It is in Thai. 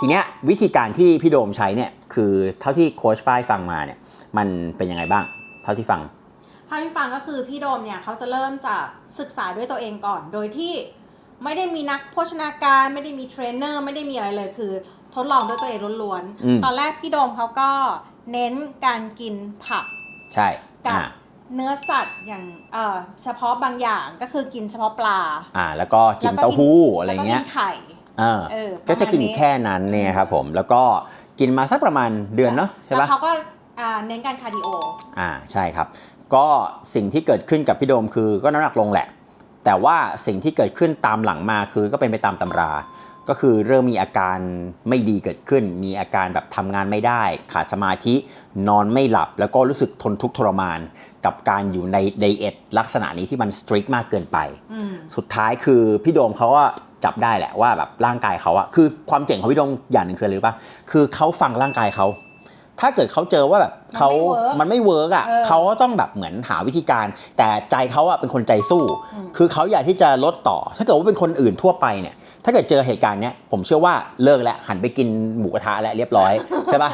ทีเนี้ยวิธีการที่พี่โดมใช้เนี่ยคือเท่าที่โค้ชฝ้ายฟังมาเนี่ยมันเป็นยังไงบ้าง เท่าที่ฟัง เท่าที่ฟังก็คือพี่โดมเนี่ยเขาจะเริ่มจากศึกษาด้วยตัวเองก่อน โดยที่ไม่ได้มีนักโภชนาการไม่ได้มีเทรนเนอร์ไม่ได้มีอะไรเลยคือ ทดลองด้วยตัวเองล้วนอืม ๆตอนแรกพี่โดมเขาก็เน้นการกินผัก ใช่กับอ่าเนื้อสัตว์อย่างเอ่อเฉพาะบางอย่างก็คือกินเฉพาะปลา อ่า แล้วก็กินแล้วก็เต้าหู้อะไรเงี้ยแล้วก็กินไข่ อ่าเออก็จะกินประมาณนี้แค่นั้นเนี่ยครับผมแล้วก็กินมาสักประมาณเดือนเนาะใช่แล้ปะวเขาก็อ่าเน้นการคาร์ดิโออ่าใช่ครับ ก็สิ่งที่เกิดขึ้นกับพี่โดมคือก็น้ำหนักลงแหละ แต่ว่าสิ่งที่เกิดขึ้นตามหลังมาคือก็เป็นไปตามตำรา ก็คือเริ่มมีอาการไม่ดีเกิดขึ้น มีอาการแบบทำงานไม่ได้ ขาดสมาธินอนไม่หลับ แล้วก็รู้สึกทนทุกข์ทรมาน กับการอยู่ในไดเอทลักษณะนี้ที่มันสตริกมากเกินไปอืมสุดท้ายคือพี่โดมเขาก็จับได้แหละว่าแบบร่างกายเขาอะคือความเจ๋งของพี่โดมอย่างหนึ่งคืออะไรรู้ปะคือเขาฟังร่างกายเขาถ้าเกิดเขาเจอว่าแบบเขามัมันไม่ไม่เวิร์กอะเออเขาก็ต้องแบบเหมือนหาวิธีการ แต่ใจเขาอะเป็นคนใจสู้อืมคือเขาอยากที่จะลดต่อ ถ้าเกิดว่าเป็นคนอื่นทั่วไปเนี่ย ถ้าเกิดเจอเหตุการณ์เนี้ยผมเชื่อว่าเลิกแล้วหันไปกินหมูกระทะแล้วเรียบร้อยใช่ปะ